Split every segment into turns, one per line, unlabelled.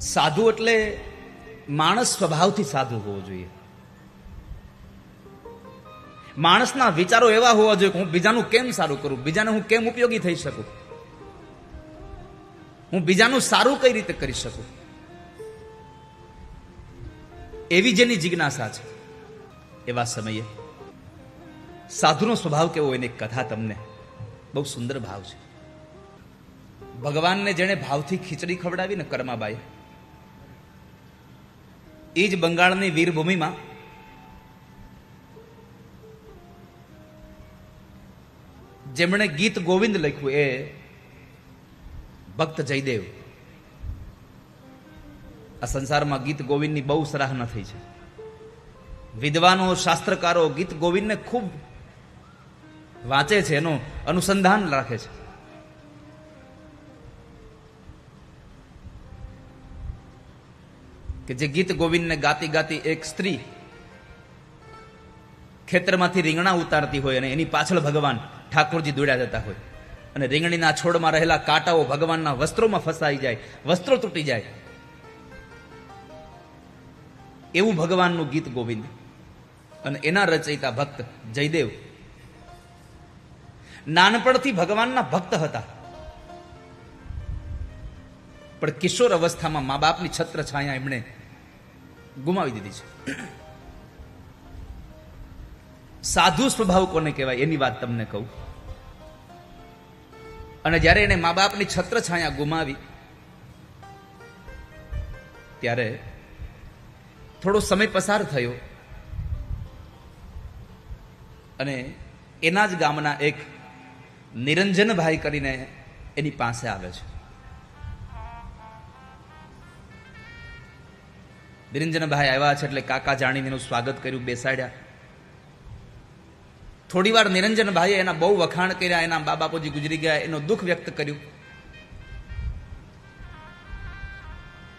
સાધુ એટલે માણસ સ્વભાવથી સાધુ હોવો જોઈએ. માણસના વિચારો એવા હોવા જોઈએ કે હું બીજાનું કેમ સારું કરું? બીજાને હું કેમ ઉપયોગી થઈ શકું? હું બીજાનું સારું કઈ રીતે કરી શકું? એવી જેની જિજ્ઞાસા છે. એવા સમયે સાધુનો સ્વભાવ કેવો એની કથા તમને બહુ સુંદર ભાવ છે. ભગવાનને જેણે ભાવથી ખીચડી ખવડાવી ને કર્માબાઈ એ જ બંગાળની વીરભૂમિમાં જેમણે ગીત ગોવિંદ લખ્યું એ ભક્ત જયદેવ. આ સંસારમાં ગીત ગોવિંદની બહુ સરાહના થઈ છે. વિદ્વાનો, શાસ્ત્રકારો ગીત ગોવિંદને ખૂબ વાંચે છે, એનું અનુસંધાન રાખે છે. કે જે ગીત ગોવિંદને ગાતી ગાતી એક સ્ત્રી ખેતરમાંથી રીંગણા ઉતારતી હોય અને એની પાછળ ભગવાન ઠાકોરજી દોડ્યા જતા હોય. અને રીંગણીના છોડમાં રહેલા કાંટાઓ ભગવાનના વસ્ત્રોમાં ફસાઈ જાય, વસ્ત્રો તૂટી જાય. એવું ભગવાનનું ગીત ગોવિંદ અને એના રચયિતા ભક્ત જયદેવ. નાનપણથી ભગવાનના ભક્ત હતા. પણ કિશોર અવસ્થામાં મા બાપની છત્ર છાયા એમણે ગુમાવી દીધી છે. સાધુ સ્વભાવ કોને કહેવાય એની વાત તમને કહું. અને જ્યારે એને મા બાપની છત્ર છાયા ગુમાવી, ત્યારે થોડો સમય પસાર થયો અને એના જ ગામના એક નિરંજનભાઈ કરીને એની પાસે આવે છે. નિરંજનભાઈ આવ્યા છે એટલે કાકા જાણીને એનું સ્વાગત કર્યું, બેસાડ્યા. થોડી વાર નિરંજનભાઈએ એના બહુ વખાણ કર્યા, એના બા બાપુજી ગુજરી ગયા, એનો દુઃખ વ્યક્ત કર્યું.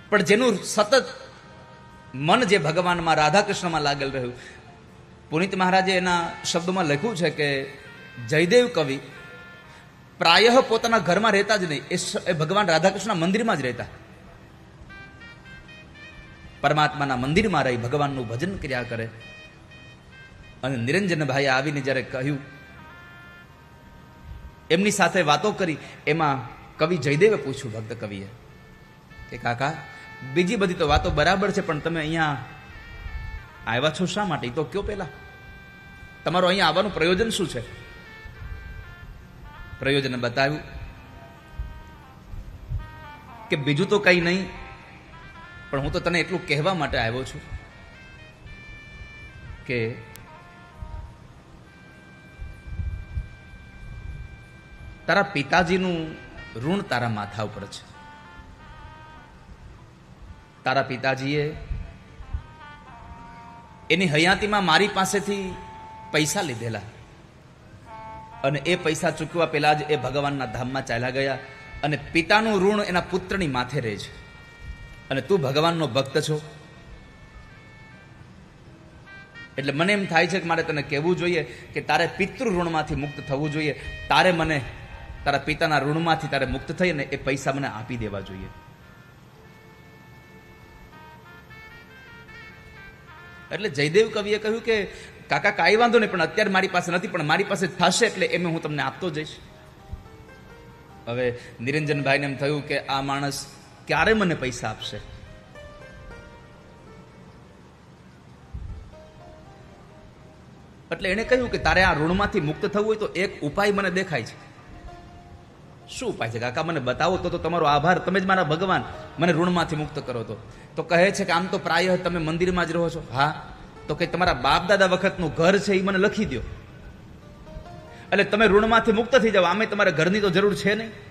પણ જેનું સતત મન જે ભગવાનમાં રાધા કૃષ્ણમાં લાગેલ રહ્યું, પુનિત મહારાજે એના શબ્દોમાં લખ્યું છે કે, જયદેવ કવિ, પ્રાયઃ પોતાના ઘરમાં રહેતા જ નહીં એ ભગવાન રાધાકૃષ્ણ મંદિરમાં જ રહેતા. પરમાત્માના મંદિરમાં રહી ભગવાનનું ભજન કર્યા કરે. અને નિરંજનભાઈ આવીને જ્યારે કહ્યું, એમની સાથે વાતો કરી, એમાં કવિ જયદેવે પૂછ્યું ભક્ત કવિએ કે, કાકા, બીજી બધી તો વાતો બરાબર છે, પણ તમે અહીંયા આવ્યા છો શા માટે? તો કયો પેલા તમારો અહીંયા આવવાનું પ્રયોજન શું છે? પ્રયોજન બતાવ્યું કે, બીજું તો કંઈ નહીં પણ હું તો તને એટલું કહેવા માટે આવ્યો છું કે તારા પિતાજીનું ઋણ તારા માથા ઉપર છે. તારા પિતાજીએ એની હયાતીમાં મારી પાસેથી પૈસા લીધેલા અને એ પૈસા ચૂકવા પહેલા જ એ ભગવાનના ધામમાં ચાલ્યા ગયા અને પિતાનું ઋણ એના પુત્રની માથે રહે છે. અને તું ભગવાનનો ભક્ત છો. એટલે મને એમ થાય છે કે મારે તને કહેવું જોઈએ કે તારે પિતૃ ઋણમાંથી મુક્ત થવું જોઈએ. તારે મને તારા પિતાના ઋણમાંથી તારે મુક્ત થઈ અને એ પૈસા મને આપી દેવા જોઈએ. એટલે જયદેવ કવિએ કહ્યું કે, કાકા, કાંઈ વાંધો નહીં, પણ અત્યારે મારી પાસે નથી, પણ મારી પાસે થશે એટલે એમ હું તમને આપતો જઈશ. હવે નિરંજનભાઈને એમ થયું કે, આ માણસ ક્યારે મને પૈસા આપશે? એટલે એણે કહ્યું કે તારે આ ઋણમાંથી મુક્ત થવું હોય તો એક ઉપાય મને દેખાય છે. શું ઉપાય છે? કાકા, મને બતાવો તો તો તમારો આભાર. તમે જ મારા ભગવાન. મને ઋણમાંથી મુક્ત કરો તો. તો કહે છે કે આમ તો પ્રાય તમે મંદિરમાં જ રહો છો. હા? તો કે તમારા બાપ દાદા વખતનું ઘર છે એ મને લખી દો એટલે તમે ઋણમાંથી મુક્ત થઈ જાઓ. આમે તમારા ઘરની તો જરૂર છે નહીં.